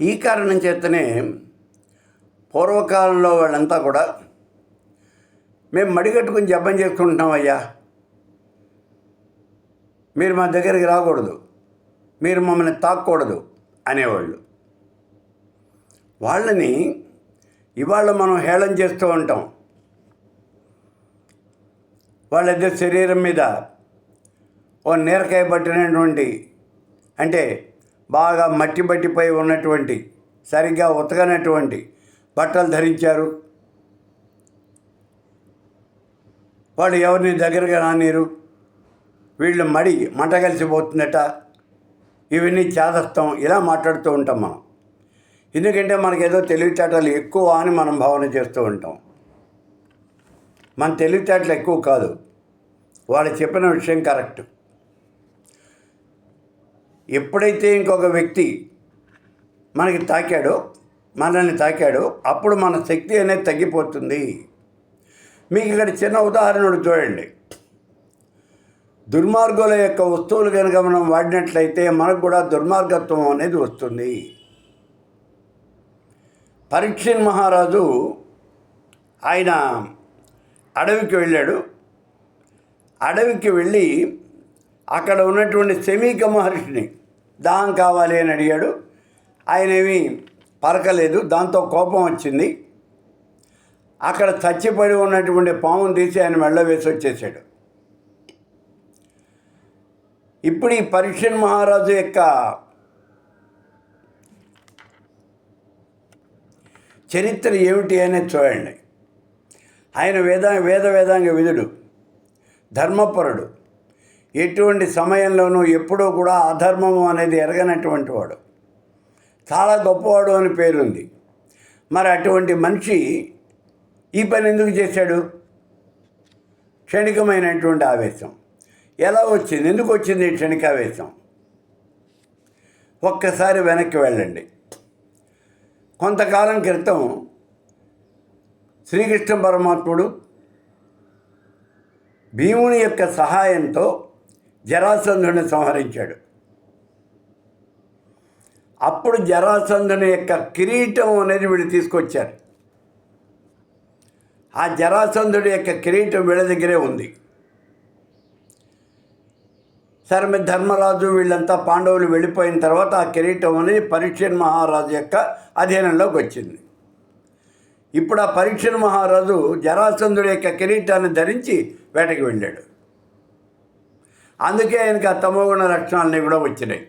ఈ కారణం చేతనే పూర్వకాలంలో వాళ్ళంతా కూడా మేము మడిగట్టుకుని జపం చేసుకుంటున్నాం అయ్యా మీరు మా దగ్గరికి రాకూడదు. మీరు మమ్మల్ని తాక్కూడదు. అనేవాళ్ళు. వాళ్ళని ఇవాళ మనం హేళన చేస్తూ ఉంటాం. వాళ్ళ శరీరం మీద ఓ నీరకాయ పట్టినటువంటి అంటే బాగా మట్టి బట్టిపై ఉన్నటువంటి సరిగ్గా ఉతకనటువంటి బట్టలు ధరించారు. వాళ్ళు ఎవరిని దగ్గరగా రానిరు. వీళ్ళు మడి మంట కలిసిపోతుందట. ఇవన్నీ చేదస్తాం. ఇలా మాట్లాడుతూ ఉంటాం మనం. ఎందుకంటే మనకేదో తెలివితేటలు ఎక్కువ అని మనం భావన చేస్తూ ఉంటాం. మన తెలివితేటలు ఎక్కువ కాదు. వాళ్ళు చెప్పిన విషయం కరెక్ట్. ఎప్పుడైతే ఇంకొక వ్యక్తి మనకి తాకాడో మనల్ని తాకాడో అప్పుడు మన శక్తి అనేది తగ్గిపోతుంది. మీకు ఇక్కడ చిన్న ఉదాహరణలు చూడండి. దుర్మార్గుల యొక్క వస్తువులు కనుక మనం వాడినట్లయితే మనకు కూడా దుర్మార్గత్వం అనేది వస్తుంది. పరీక్షన్ మహారాజు ఆయన అడవికి వెళ్ళాడు. అడవికి వెళ్ళి అక్కడ ఉన్నటువంటి శమీక మహర్షిని దాహం కావాలి అని అడిగాడు. ఆయన ఏమీ పరకలేదు. దాంతో కోపం వచ్చింది. అక్కడ చచ్చిపడి ఉన్నటువంటి పామును తీసి ఆయన మెళ్ళ వేసి వచ్చేసాడు. ఇప్పుడు ఈ పరీక్షన్ మహారాజు యొక్క చరిత్ర ఏమిటి అనేది చూడండి. ఆయన వేద వేద వేదాంగ విధుడు ధర్మపరుడు. ఎటువంటి సమయంలోనూ ఎప్పుడూ కూడా అధర్మము అనేది ఎరగనటువంటి వాడు. చాలా గొప్పవాడు అని పేరుంది. మరి అటువంటి మనిషి ఈ పని ఎందుకు చేశాడు? క్షణికమైనటువంటి ఆవేశం. ఎలా వచ్చింది? ఎందుకు వచ్చింది క్షణికావేశం? ఒక్కసారి వెనక్కి వెళ్ళండి. కొంతకాలం క్రితం శ్రీకృష్ణ పరమాత్ముడు భీముని యొక్క సహాయంతో జరాసంధుని సంహరించాడు. అప్పుడు జరాసంధుని యొక్క కిరీటం అనేది వీళ్ళు తీసుకొచ్చారు. ఆ జరాసంధుడి యొక్క కిరీటం వీళ్ళ దగ్గరే ఉంది. సరే మీ ధర్మరాజు వీళ్ళంతా పాండవులు వెళ్ళిపోయిన తర్వాత ఆ కిరీటం అనేది పరీక్షన్ మహారాజు యొక్క అధీనంలోకి వచ్చింది. ఇప్పుడు ఆ పరీక్షణ మహారాజు జరాసంధుడి యొక్క కిరీటాన్ని ధరించి వేటకి వెళ్ళాడు. అందుకే ఆయనకు ఆ తమోగుణ లక్షణాలన్నీ కూడా వచ్చినాయి.